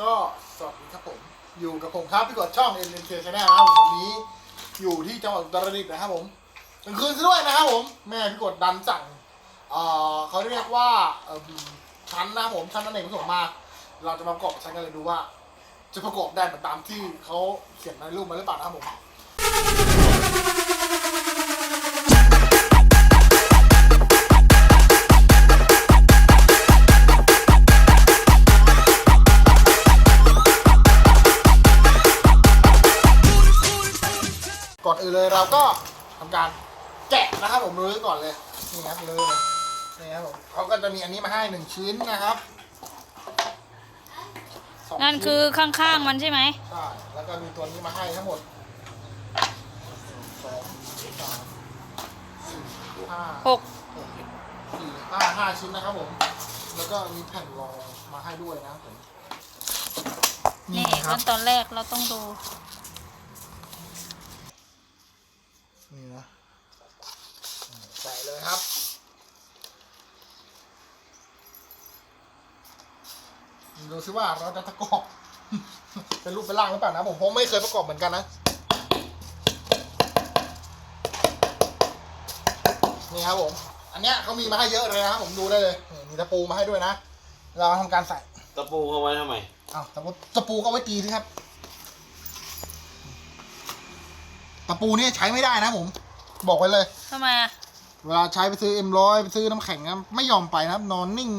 ก็สวัสดีครับผม อยู่กับผมครับพี่กดช่อง n n k Channel นะครับผมวันนี้อยู่ที่จังหวัดอุตรดิตถ์นะครับผมกลางคืนซะด้วยนะครับผมแม่พี่กดดันสั่งเอ่อเขาเรียกว่าเอิ่มชั้นนะครับผมชั้นนั่นเองผสมมา เราจะมาประกอบชั้นกันเลยดูว่า จะประกอบได้เหมือนตามที่เขาเขียนในรูปมาหรือเปล่านะครับผม อนอื่นเลยเราก็ทำการแกะนะครับผมเลยก่อนเลยนี่ครับเลยเลยนี่ครับผมเขาก็จะมีอันนี้มาให้หนึ่งชิ้นนะครับสงนั่นชิ้คือข้างๆมันใช่ไหม ใช่แล้วก็มีตัวนี้มาให้ทั้งหมดสองสามสี่ห้าหกสี่ห้าห้าชิ้นนะครับผม แล้วก็มีแผ่นรองมาให้ด้วยนะครับผมนี่ครัขั้นตอนแรกเราต้องดู นี่นะใส่เลยครับ ดูซิว่าเราจะประกอบ เป็นรูปเป็นร่างหรือเปล่านะ ผมผมไม่เคยประกอบเหมือนกันนะ นี่ครับผม อันเนี้ยเขามีมาให้เยอะเลยนะครับผมดูได้เลยนี่มีตะปูมาให้ด้วยนะ เราทำการใส่ ตะปูเข้าไว้ทำไม อ้าวตะปูตะปูก็เอาไว้ตีสิครับ ตะปูเนี่ยใช้ไม่ได้นะผม บอกไว้เลย ทำไมอะเวลาใช้ไปซื้อเอ็มร้อยไปซื้อน้ำแข็งนะไม่ยอมไปนะครับนอนนิ่ง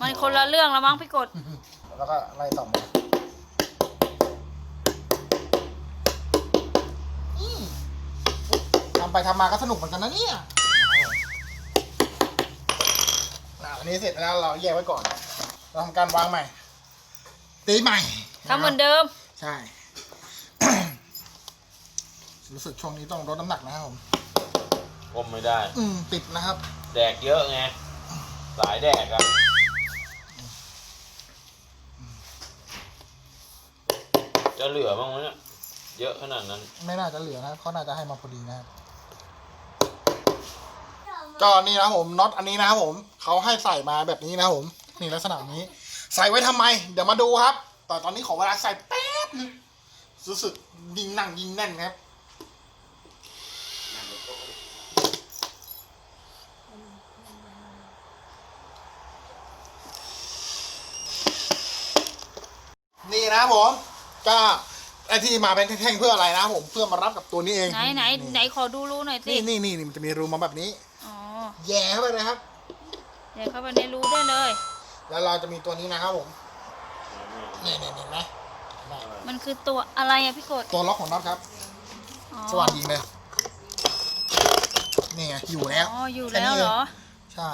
มันคนละเรื่องแล้วมั้งพี่กด แล้วก็ไล่ต่อมาอืมทำไปทำมาก็สนุกเหมือนกันนะเนี่ยอะอันนี้เสร็จแล้วเราแยกไว้ก่อน เราทำการวางใหม่ ตีใหม่ทำเหมือนเดิม ใช่ รู้สึกช่วงนี้ต้องลดน้ำหนักนะครับผม อมไม่ได้ อืมติดนะครับ แดกเยอะไง สายแดกอะจะเหลือบ้างไหมเนี่ย เยอะขนาดนั้น ไม่น่าจะเหลือนะเขาน่าจะให้มาพอดีนะครับก็นี่นะครับผมน็อตอันนี้นะครับผมเขาให้ใส่มาแบบนี้นะครับผม นี่ลักษณะนี้ ใส่ไว้ทำไม เดี๋ยวมาดูครับ แต่ตอนนี้ขอเวลาใส่แป๊บนึงรู้สึกยิงหนังยิงแน่นครับ นี่นะครับผมก็ไอที่มาเป็นแท่งๆเพื่ออะไรนะครับผมเพื่อมารับกับตัวนี้เองไหนไหนไหนขอดูรูหน่อยสินี่นี่นี่นี่มันจะมีรูมาแบบนี้อ๋อแย่เข้าไปเลยครับ เดี๋ยวเข้าไปในรูได้เลย แล้วเราจะมีตัวนี้นะครับผมนี่นี่นี่เห็นไหมมันคือตัวอะไรอะพี่กดตัวล็อกของน็อตครับอ๋อสว่านยิงเลยนี่ไงอยู่แล้วอ๋ออยู่ค่แล้วนี้เหรอ ใช่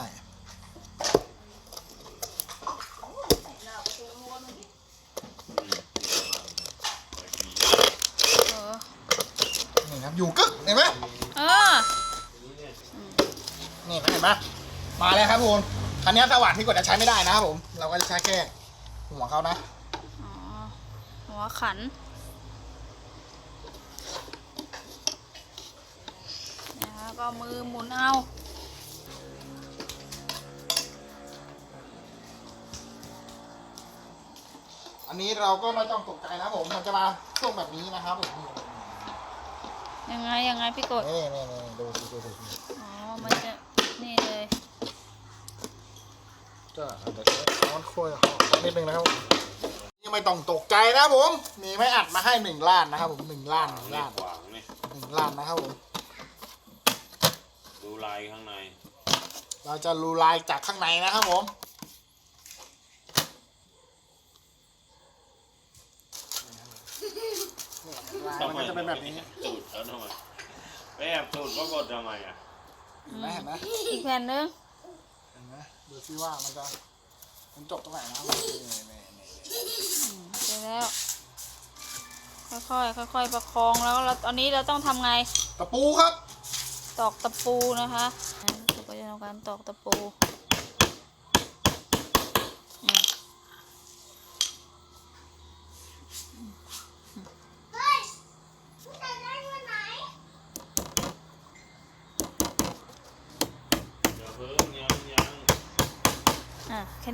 เออ นี่ครับ อยู่กึกเห็นไหมเออนี่เห็นไหมมาแล้วครับทุกคนคันนี้สว่านที่กดจะใช้ไม่ได้นะครับผม เราก็จะใช้แค่หัวเขานะอ๋อหัวขันแล้วก็มือหมุนเอาอันนี้เราก็ไม่ต้องตกใจนะครับผม มันจะมาช่วงแบบนี้นะครับผม ยังไงยังไงพี่กดนี่นี่นี่นี่ดูดูดูดูอ๋อ มันจะนี่เลย ก็เดี๋ยวช้อนคุยนิดนึงนะครับผมนี่ไม่ต้องตกใจนะครับผม มีไม่อัดมาให้หนึ่งล้านนะครับผมหนึ่งล้านหนึ่งล้านขวางนี่หนึ่งล้านนะครับผม ดูลายข้างใน เราจะรูลายจากข้างในนะครับผม ลายมันก็จะเป็นแบบนี้ ตูดเขาทำไมไปแอบตูดก็กดทำไมอะเห็นไหมเห็นไหมอีกแผ่นนึงเห็นไหมดูซิว่ามันจะมันจบตรงไหนนะครับนี่นี่นี่นี่เสร็จแล้ว ค่อยๆค่อยๆประคองแล้วเราตอนนี้เราต้องทำไง ตะปูครับ ตอกตะปูนะคะเราก็จะทำการตอกตะปูอืม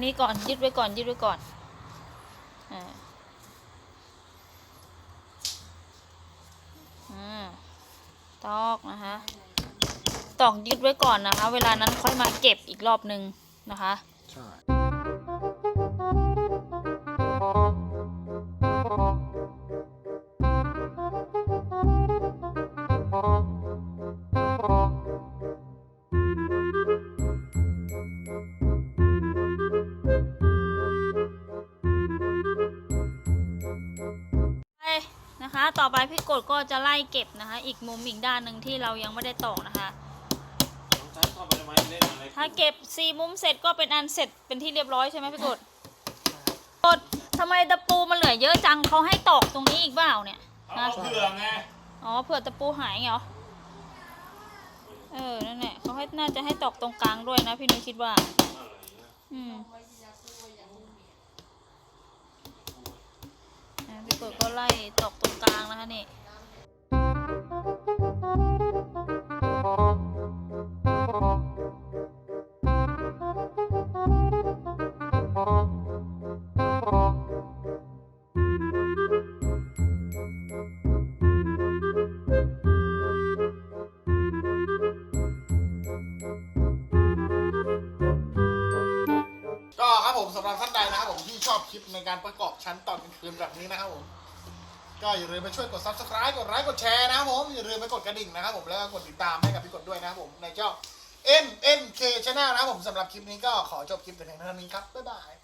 เดี๋ยวเพิ่งนี้ก่อนยึดไว้ก่อนยึดไว้ก่อนอ่าอ่าตอกนะคะตอกยึดไว้ก่อนนะคะ เวลานั้นค่อยมาเก็บอีกรอบหนึ่งนะคะใช่ ต่อไปพี่กดก็จะไล่เก็บนะคะ อีกมุมอีกด้านหนึ่งที่เรายังไม่ได้ตอกนะคะใช้เข้าไปทำไมเล่นอะไรถ้าเก็บสี่มุมเสร็จก็เป็นอันเสร็จเป็นที่เรียบร้อยใช่ไหมพี่กดกดทำไมตะปูมันเหลือเยอะจังเขาให้ตอกตรงนี้อีกเปล่าเนี่ยเอาเผื่อไงอ๋อเผื่อตะปูหายเหรอเออนั่นแหละเขาให้น่าจะให้ตอกตรงกลางด้วยนะพี่นุ้ยคิดว่า อืมอะ พี่กดก็ไล่ตอกตรงกลางนะคะนี่ อบคลิปในการประกอบชั้นตอนกลางคืนแบบนี้นะครับผม ก็อย่าลืมไปช่วยกด subscribe กดไลค์กดแชร์นะครับผมอย่าลืมไปกดกระดิ่งนะครับผมแล้วก็กดติดตามให้กับพี่กดด้วยนะครับผมในช่อง N N K Channel นะครับผมสำหรับคลิปนี้ก็ขอจบคลิปแต่เพียงเท่านี้ครับบ๊ายบาย